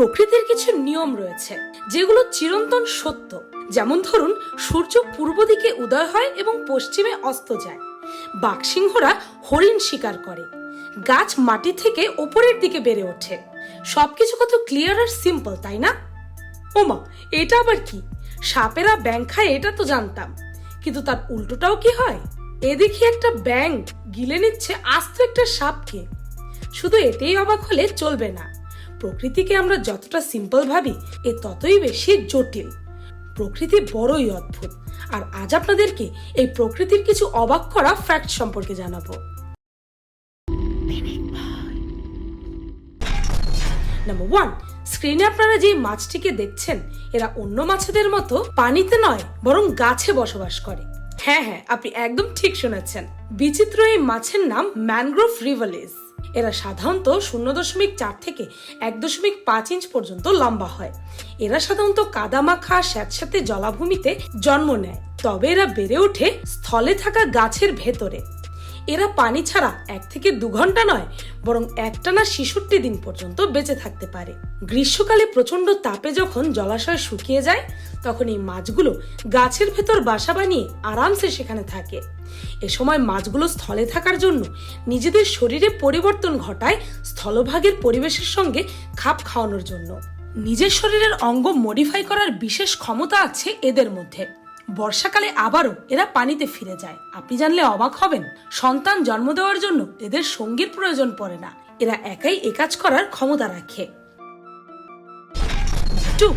প্রকৃতির কিছু নিয়ম রয়েছে, যেগুলো চিরন্তন সত্য। যেমন ধরুন, সূর্য পূর্ব দিকে উদয় হয় এবং পশ্চিমে অস্ত যায়। বাঘসিংহরা হরিণ শিকার করে। গাছ মাটি থেকে ওপরের দিকে বেড়ে ওঠে। সবকিছু কত ক্লিয়ার আর সিম্পল তাই না? ওমা, এটা আবার কি? সাপেরা ব্যাং খায়, এটা তো জানতাম। কিন্তু তার উল্টোটাও কি হয়? এদিকে একটা ব্যাং গিলে নিচ্ছে আস্ত একটা সাপকে। শুধু এতেই অবাক হলে চলবে না। প্রকৃতিকে আমরা যতটা সিম্পল ভাবি, এ ততই বেশি জটিল। প্রকৃতি বড়ই অদ্ভুত। আর আজ আপনাদেরকে এই প্রকৃতির কিছু অবাক করা ফ্যাক্ট সম্পর্কে জানাব। নাম্বার ওয়ান স্ক্রিনে আপনারা যে মাছটিকে দেখছেন, এরা অন্য মাছেদের মতো পানিতে নয়, বরং গাছে বসবাস করে। হ্যাঁ হ্যাঁ আপনি একদম ঠিক শুনেছেন। বিচিত্র এই মাছের নাম ম্যানগ্রোভ রিভালিস এরা সাধারণত শূন্য দশমিক চার থেকে এক দশমিক পাঁচ ইঞ্চ পর্যন্ত লম্বা হয়। এরা সাধারণত কাদামাখা স্যাঁতস্যাঁতে জলাভূমিতে জন্ম নেয়। তবে এরা বেড়ে ওঠে স্থলে থাকা গাছের ভেতরে। এরা পানি ছাড়া এক থেকে দু ঘণ্টা নয়, বরং একটানা ছেষট্টি দিন পর্যন্ত বেঁচে থাকতে পারে। গ্রীষ্মকালে প্রচণ্ড তাপে যখন জলাশয় শুকিয়ে যায়, তখন এই মাছগুলো গাছের ভেতর বাসা বানিয়ে আরামসে সেখানে থাকে। এ সময় মাছগুলো স্থলে থাকার জন্য নিজেদের শরীরে পরিবর্তন ঘটায় স্থলভাগের পরিবেশের সঙ্গে খাপ খাওয়ানোর জন্য। নিজের শরীরের অঙ্গ মডিফাই করার বিশেষ ক্ষমতা আছে এদের মধ্যে। বর্ষাকালে আবারও এরা পানিতে ফিরে যায়। আপনি জানলে অবাক হবেন, সন্তান জন্ম দেওয়ার জন্য এদের সঙ্গীর প্রয়োজন পড়ে না। এরা একাই এ কাজ করার ক্ষমতা রাখে। টু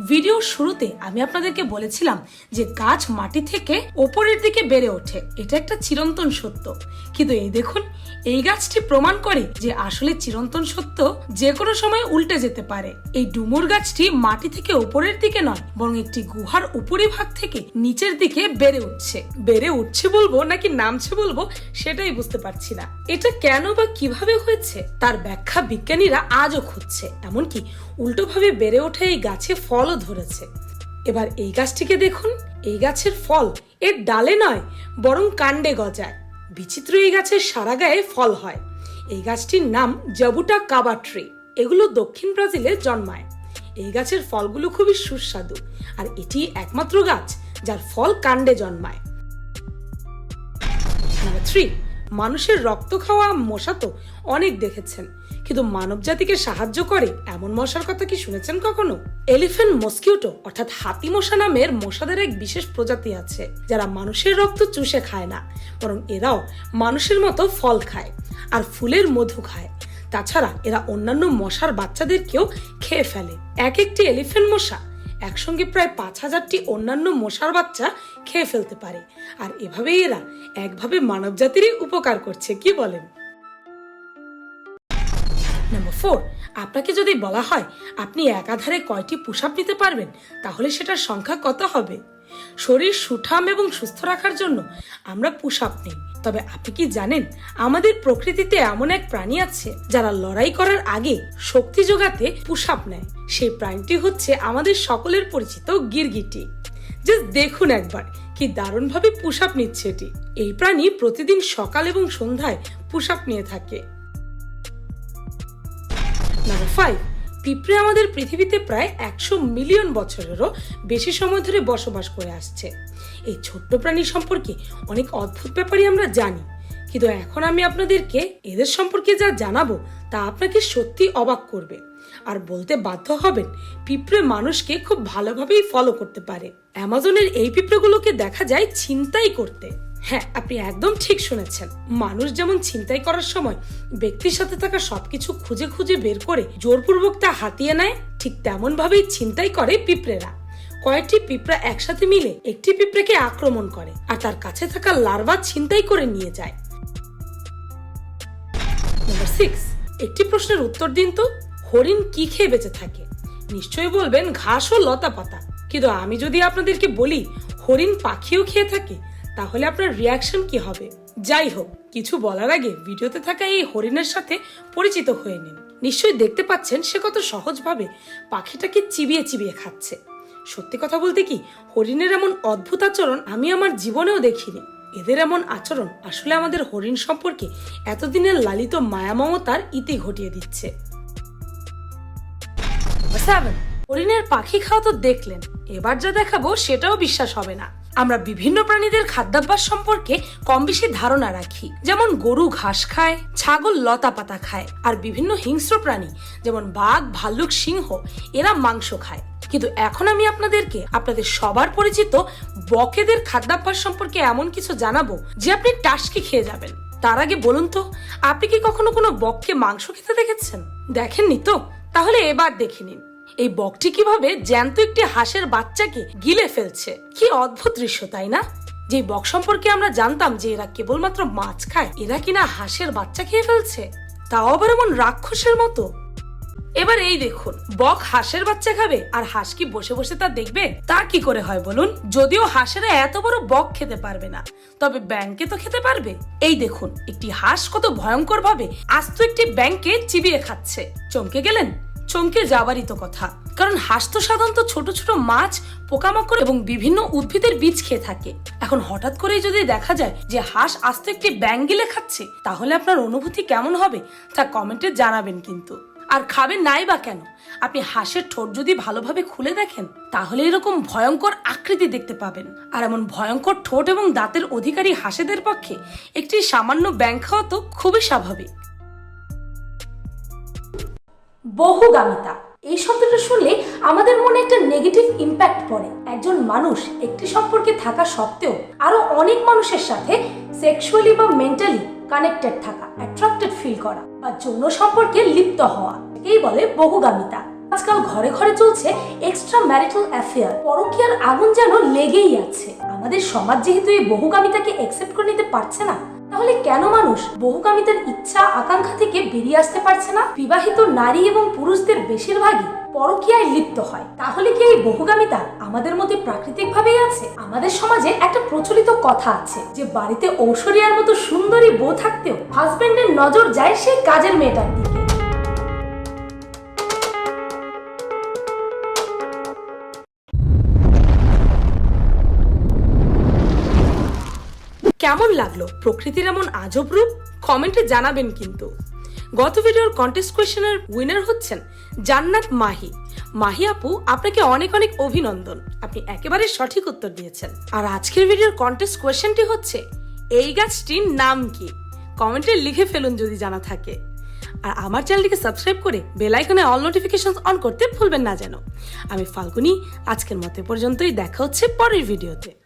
ভিডিওর শুরুতে আমি আপনাদেরকে বলেছিলাম যে গাছ মাটি থেকে ওপরের দিকে বেড়ে ওঠে। এটা একটা চিরন্তন সত্য। কিন্তু এই দেখুন, এই গাছটি প্রমাণ করে যে আসলে চিরন্তন সত্য যে কোনো সময় উল্টে যেতে পারে। এই ডুমুর গাছটি মাটি থেকে ওপরের দিকে নয়, বরং একটি গুহার উপরিভাগ থেকে নিচের দিকে বেড়ে উঠছে। বেড়ে উঠছে বলব নাকি নামছে বলব সেটাই বুঝতে পারছি না। এটা কেন বা কীভাবে হয়েছে? তার ব্যাখ্যা বিজ্ঞানীরা আজও খুঁজছে। এমনকি উল্টোভাবে বেড়ে ওঠা এই গাছে ফলও ধরেছে। এবার এই গাছটিকে দেখুন, এই গাছের ফল। এর ডালে নয়, বরং কাণ্ডে গজায়। বিচিত্র এই গাছের সারা গায়ে ফল হয়। এই গাছটির নাম জাবুটা কাবা ট্রি। এগুলো দক্ষিণ ব্রাজিলে জন্মায়। এই গাছের ফলগুলো খুবই সুস্বাদু, আর এটি একমাত্র গাছ যার ফল কাণ্ডে জন্মায়। নাম্বার থ্রি মানুষের রক্ত খাওয়া মশা তো অনেক দেখেছেন। কিন্তু মানব জাতিকে সাহায্য করে এমন মশার কথা কি শুনেছেন কখনো? এলিফ্যান্ট মস্কিউটো, অর্থাৎ হাতি মশা নামের মশাদের এক বিশেষ প্রজাতি আছে, যারা মানুষের রক্ত চুষে খায় না, বরং এরাও মানুষের মতো ফল খায় আর ফুলের মধু খায়। তাছাড়া এরা অন্যান্য মশার বাচ্চাদেরকেও খেয়ে ফেলে। এক একটি এলিফ্যান্ট মশা একসঙ্গে প্রায় পাঁচ হাজারটি অন্যান্য মশার বাচ্চা খেয়ে ফেলতে পারে। আর এভাবেই এরা একভাবে মানব জাতিরই উপকার করছে, কি বলেন? নাম্বার ফোর আপনাকে যদি বলা হয় আপনি একাধারে কয়টি পুশ আপ নিতে পারবেন, তাহলে সেটার সংখ্যা কত হবে? শরীর সুঠাম এবং সুস্থ রাখার জন্য আমরা পুশ আপ নিই। তবে আপনি কি জানেন আমাদের প্রকৃতিতে এমন এক প্রাণী আছে যারা লড়াই করার আগে শক্তি যোগাতে পুশ আপ নেয়? সেই প্রাণীটি হচ্ছে আমাদের সকলের পরিচিত গিরগিটি। জাস্ট দেখুন একবার, কি দারুণভাবে পুশ আপ নিচ্ছে এটি। এই প্রাণী প্রতিদিন সকাল এবং সন্ধ্যায় পুশ আপ নিয়ে থাকে। নাম্বার ফাইভ পিঁপড়ে আমাদের পৃথিবীতে প্রায় একশো মিলিয়ন বছরেরও বেশি সময় ধরে বসবাস করে আসছে। এই ছোট্ট প্রাণী সম্পর্কে অনেক অদ্ভুত ব্যাপারই আমরা জানি। কিন্তু এখন আমি আপনাদেরকে এদের সম্পর্কে যা জানাব, তা আপনাকে সত্যি অবাক করবে। আর বলতে বাধ্য হবেন, পিঁপড়ে মানুষকে খুব ভালোভাবেই ফলো করতে পারে। অ্যামাজনের এই পিঁপড়েগুলোকে দেখা যায় ছিনতাই করতে। হ্যাঁ আপনি একদম ঠিক শুনেছেন। মানুষ যেমন ছিনতাই করার সময় ব্যক্তির সাথে থাকা সবকিছু খুঁজে খুঁজে বের করে জোরপূর্বক তা হাতিয়ে নেয়, ঠিক তেমন ভাবেই ছিনতাই করে পিঁপড়েরা। কয়েকটি পিঁপড়া একসাথে মিলে একটি পিঁপড়েকে আক্রমণ করে আর তার কাছে থাকা লার্ভা ছিনতাই করে নিয়ে যায়। নাম্বার সিক্স, একটি প্রশ্নের উত্তর দিন তো। হরিণ কি খেয়ে বেঁচে থাকে? নিশ্চয়ই বলবেন ঘাস ও লতা পাতা। কিন্তু আমি যদি আপনাদেরকে বলি, হরিণ পাখিও খেয়ে থাকে, তাহলে আপনার রিয়াকশন কি হবে? যাই হোক, কিছু বলার আগে ভিডিওতে থাকা এই হরিণের সাথে পরিচিত হয়ে নিন। নিশ্চয়ই দেখতে পাচ্ছেন সে কত সহজভাবে পাখিটাকে চিবিয়ে চিবিয়ে খাচ্ছে। সত্যি কথা বলতে কি, হরিণের এমন অদ্ভুত আচরণ আমি আমার জীবনেও দেখিনি। এদের এমন আচরণ আসলে আমাদের হরিণ সম্পর্কে এতদিনের লালিত মায়া মমতার ইতি ঘটিয়ে দিচ্ছে। হরিণের পাখি খাওয়া তো দেখলেন। এবার যা দেখাবো সেটাও বিশ্বাস হবে না। আমরা বিভিন্ন প্রাণীদের খাদ্যাভ্যাস সম্পর্কে কম বেশি ধারণা রাখি। যেমন গরু ঘাস খায়, ছাগল লতা পাতা খায়, আর বিভিন্ন হিংস্র প্রাণী, যেমন বাঘ, ভাল্লুক, সিংহ, এরা মাংস খায়। কিন্তু এখন আমি আপনাদেরকে, আপনাদের সবার পরিচিত বকেদের খাদ্যাভ্যাস সম্পর্কে এমন কিছু জানাব, যে আপনি টাসকে খেয়ে যাবেন। তার আগে বলুন তো, আপনি কি কখনো কোনো বককে মাংস খেতে দেখেছেন? দেখেননি তো? তাহলে এবার দেখে নিন। এই বকটি কীভাবে জ্যান্ত একটি হাঁসের বাচ্চাকে গিলে ফেলছে? কি অদ্ভুত দৃশ্য, তাই না? যে বক সম্পর্কে আমরা জানতাম যে এরা কেবলমাত্র মাছ খায়, এরা কিনা হাঁসের বাচ্চা খেয়ে ফেলছে? তাও আবার এমন রাক্ষসের মতো। এবার এই দেখুন, বক হাঁসের বাচ্চা খাবে, আর হাঁস কি বসে বসে তা দেখবে? তা কি করে হয় বলুন? যদিও হাঁসেরা এত বড় বক খেতে পারবে না, তবে ব্যাংকে তো খেতে পারবে। এই দেখুন, একটি হাঁস কত ভয়ঙ্কর ভাবে আস্ত একটি ব্যাংকে চিবিয়ে খাচ্ছে। চমকে গেলেন? চমকে যাবারই তো কথা। কারণ হাঁস তো সাধারণত ছোট ছোট মাছ, পোকামাকড় এবং বিভিন্ন উদ্ভিদের বীজ খেয়ে থাকে। এখন হঠাৎ করেই যদি দেখা যায় যে হাঁস আস্ত একটি ব্যাং গিলে খাচ্ছে, তাহলে আপনার অনুভূতি কেমন হবে তা কমেন্টে জানাবেন কিন্তু। আর খাবেন নাই বা কেন? আপনি হাঁসের ঠোঁট যদি ভালোভাবে খুলে দেখেন, তাহলে এরকম ভয়ঙ্কর আকৃতি দেখতে পাবেন। আর এমন ভয়ঙ্কর ঠোঁট এবং দাঁতের অধিকারী হাঁসেদের পক্ষে একটি সামান্য ব্যাংক খাওয়া তো খুবই স্বাভাবিক। বহুগামিতা। এই শব্দটা শুনলে আমাদের মনে একটা নেগেটিভ ইম্প্যাক্ট পড়ে। একজন মানুষ একটি সম্পর্কে থাকা সত্ত্বেও আরও অনেক মানুষের সাথে সেক্সুয়ালি বা মেন্টালি কানেক্টেড থাকা অ্যাট্রাক্টেড ফিল করা বা যৌন সম্পর্কে লিপ্ত হওয়া এই বলে বহুগামিতা। আজকাল ঘরে ঘরে চলছে এক্সট্রা ম্যারিটাল অ্যাফেয়ার পরকীয়ার আগুন যেন লেগেই আছে। আমাদের সমাজ যেহেতু এই বহুগামিতাকে একসেপ্ট করে পারছে না। তাহলে কেন মানুষ বহুকামিতার ইচ্ছা, আকাঙ্ক্ষা থেকে বেরিয়ে আসতে পারছে না? বিবাহিত নারী এবং পুরুষদের বেশিরভাগই পরকীয়ায় লিপ্ত হয়। তাহলে কি এই বহুগামিতা আমাদের মধ্যে প্রাকৃতিক ভাবেই আছে? আমাদের সমাজে একটা প্রচলিত কথা আছে যে, বাড়িতে ঐশ্বরিয়ার মতো সুন্দরী বউ থাকতেও হাজবেন্ডের নজর যায় সেই কাজের মেয়েটার দিকে। কেমন লাগল? প্রকৃতির এমন আজব রূপ? কমেন্টে জানাবেন কিন্তু। গত ভিডিওর কন্টেস্ট কোয়েশনের উইনার হচ্ছেন জান্নাত মাহি। মাহি আপু, আপনাকে অনেক অনেক অভিনন্দন। আপনি একেবারে সঠিক উত্তর দিয়েছেন। আর আজকের ভিডিওর কন্টেস্ট কোয়েশনটি হচ্ছে, এই গাছটির নাম কি? কমেন্টে লিখে ফেলুন যদি জানা থাকে। আর আমার চ্যানেলটিকে সাবস্ক্রাইব করে বেল আইকনে অল নোটিফিকেশন অন করতে ভুলবেন না যেন। আমি ফাল্গুনি, আজকের মতো পর্যন্তই। দেখা হচ্ছে পরের ভিডিওতে।